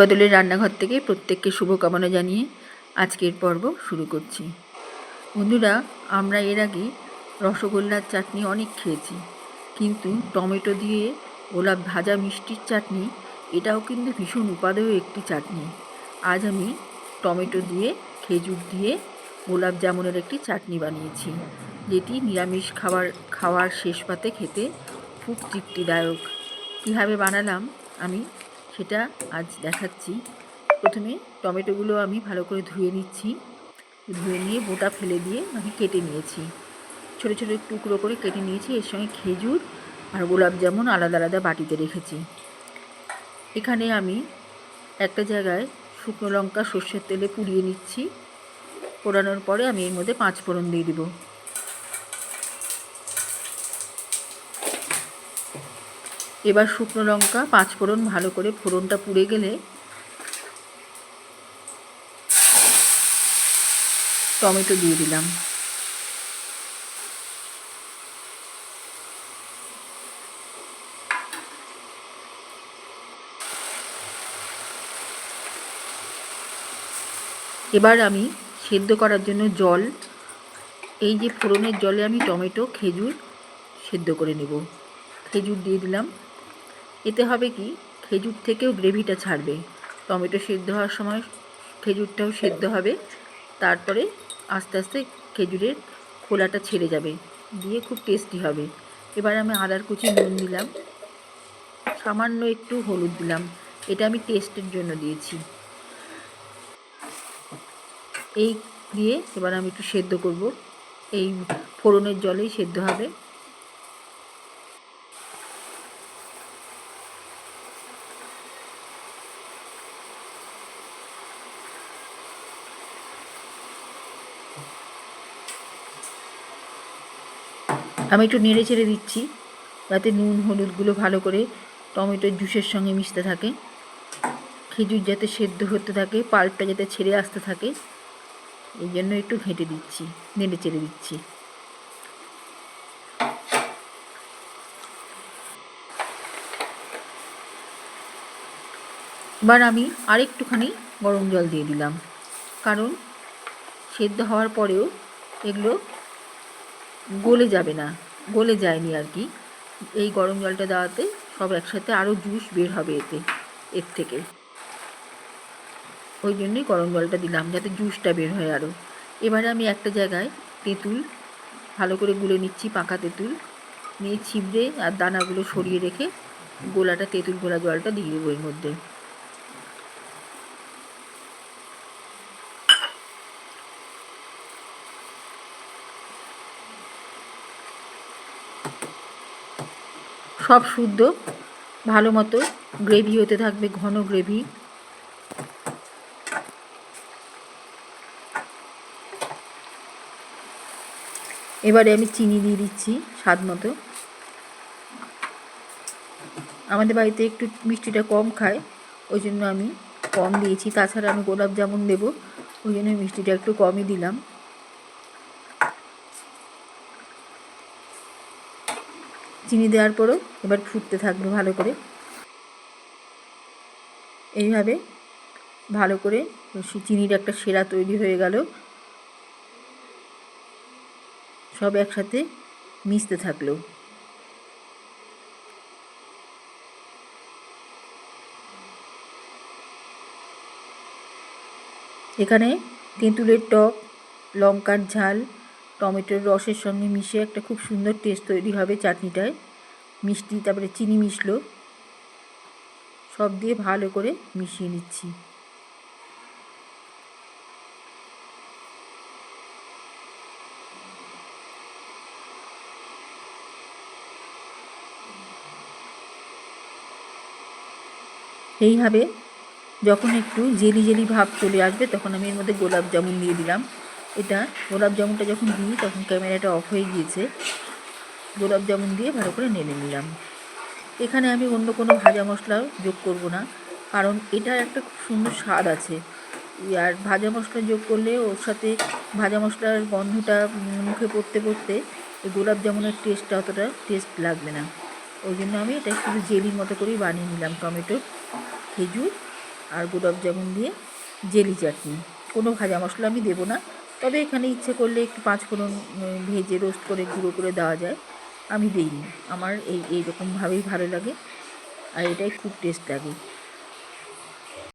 বদলের রান্নাঘর থেকে প্রত্যেককে শুভকামনা জানিয়ে আজকের পর্ব শুরু করছি। বন্ধুরা, আমরা এর আগে রসগোল্লার চাটনি অনেক খেয়েছি, কিন্তু টমেটো দিয়ে গোলাপ ভাজা মিষ্টির চাটনি, এটাও কিন্তু ভীষণ উপাদেয় একটি চাটনি। আজ আমি টমেটো দিয়ে, খেজুর দিয়ে গোলাপ জামুনের একটি চাটনি বানিয়েছি, যেটি নিরামিষ খাবার, খাওয়ার শেষ পাতে খেতে খুব তৃপ্তিদায়ক। কীভাবে বানালাম, আমি সেটা আজ দেখাচ্ছি। প্রথমে টমেটোগুলো আমি ভালো করে ধুয়ে নিচ্ছি। ধুয়ে নিয়ে বোটা ফেলে দিয়ে আমি কেটে নিয়েছি। ছোটো ছোটো টুকরো করে কেটে নিয়েছি। এর সঙ্গে খেজুর আর গোলাপ জামুন আলাদা আলাদা বাটিতে রেখেছি। এখানে আমি একটা জায়গায় শুকনো লঙ্কা, সর্ষের তেলে পুড়িয়ে নিচ্ছি। পোড়ানোর পরে আমি এর মধ্যে পাঁচ ফোড়ন দিয়ে দিব। এবার শুকনো লঙ্কা, পাঁচ ফোড়ন ভালো করে ফোড়নটা পুড়ে গেলে টমেটো দিয়ে দিলাম। এবার আমি সেদ্ধ করার জন্য জল, এই যে ফোড়নের জলে আমি টমেটো, খেজুর সেদ্ধ করে নেব। খেজুর দিয়ে দিলাম। এতে হবে কি? খেজুর থেকেও গ্রেভিটা ছাড়বে। টমেটো সেদ্ধ হওয়ার সময় খেজুরটাও সেদ্ধ হবে। তারপরে আস্তে আস্তে খেজুরের খোলাটা ছেড়ে যাবে। দিয়ে খুব টেস্টি হবে। এবার আমি আদার কুচি নুন দিলাম। সামান্য একটু হলুদ দিলাম। এটা আমি টেস্টের জন্য দিয়েছি। এই দিয়ে এবার আমি একটু সেদ্ধ করব। এই ফোড়নের জলেই সেদ্ধ হবে। আমি একটু নেড়ে চেড়ে দিচ্ছি, যাতে নুন, হলুদগুলো ভালো করে টমেটোর জুসের সঙ্গে মিশতে থাকে। খেজুর যাতে সেদ্ধ হতে থাকে, পাল্পটা যাতে ছেড়ে আসতে থাকে, এই জন্য একটু ঘেঁটে দিচ্ছি, নেড়ে চেড়ে দিচ্ছি। এবার আমি আরেকটুখানি গরম জল দিয়ে দিলাম, কারণ সেদ্ধ হওয়ার পরেও এগুলো গলে যাবে না, গলে যায়নি আর কি। এই গরম জলটা দেওয়াতে সব একসাথে আরও জুস বের হবে এতে, এর থেকে। ওই জন্যই গরম জলটা দিলাম, যাতে জুসটা বের হয় আরও এবারে আমি একটা জায়গায় তেঁতুল, ভালো করে গুলে নিচ্ছি, পাকা তেঁতুল। নিয়ে ছিবড়ে আর দানাগুলো সরিয়ে রেখে গোলাটা, তেঁতুল গোলা জলটা দিয়ে দেবো এর মধ্যে। সব শুদ্ধ, ভালো মতো গ্রেভি হতে থাকবে, ঘন গ্রেভি এবারে আমি চিনি দিয়ে দিচ্ছি স্বাদ মতো। আমাদের বাড়িতে একটু মিষ্টিটা কম খায়, ওই জন্য আমি কম দিয়েছি। তাছাড়া আমি গোলাপ জামুন দেবো, ওই জন্য মিষ্টিটা একটু কমই দিলাম। চিনি দেওয়ার পরও এবার ফুটতে থাকবে ভালো করে। এইভাবে ভালো করে চিনির একটা সেরা তৈরি হয়ে গেল। সব একসাথে মিশতে থাকল। এখানে তেঁতুলের টক, লঙ্কার ঝাল টমেটোর রসের সঙ্গে মিশে একটা খুব সুন্দর টেস্ট তৈরি হবে চাটনিটায়। মিষ্টি, তারপরে চিনি মিশলো। সব দিয়ে ভালো করে মিশিয়ে নিচ্ছি। এইভাবে যখন একটু জেলি জেলি ভাব চলে আসবে, তখন আমি এর মধ্যে গোলাপ জামুন দিয়ে দিলাম। এটা গোলাপ জামুনটা যখন দিই, তখন ক্যামেরাটা অফ হয়ে গিয়েছে। গোলাপ জামুন দিয়ে ভালো করে নেড়ে নিলাম। এখানে আমি অন্য কোনো ভাজা মশলা যোগ করব না, কারণ এটার একটা খুব সুন্দর স্বাদ আছে। আর ভাজা মশলা যোগ করলে ওর সাথে ভাজা মশলার গন্ধটা মুখে পড়তে পড়তে এই গোলাপ জামুনের টেস্টটা অতটা টেস্ট লাগবে না। ওই জন্য আমি এটা শুধু জেলির মতো করেই বানিয়ে নিলাম, টমেটো, খেজুর আর গোলাপ জামুন দিয়ে জেলি চাটনি। কোনো ভাজা মশলা আমি দেবো না। তবে এখানে ইচ্ছে করলে একটু পাঁচ ফোড়ন ভেজে রোস্ট করে গুঁড়ো করে দেওয়া যায়। আমি দিইনি। আমার এই, এইরকমভাবেই ভালো লাগে। আর এটাই খুব টেস্ট লাগে।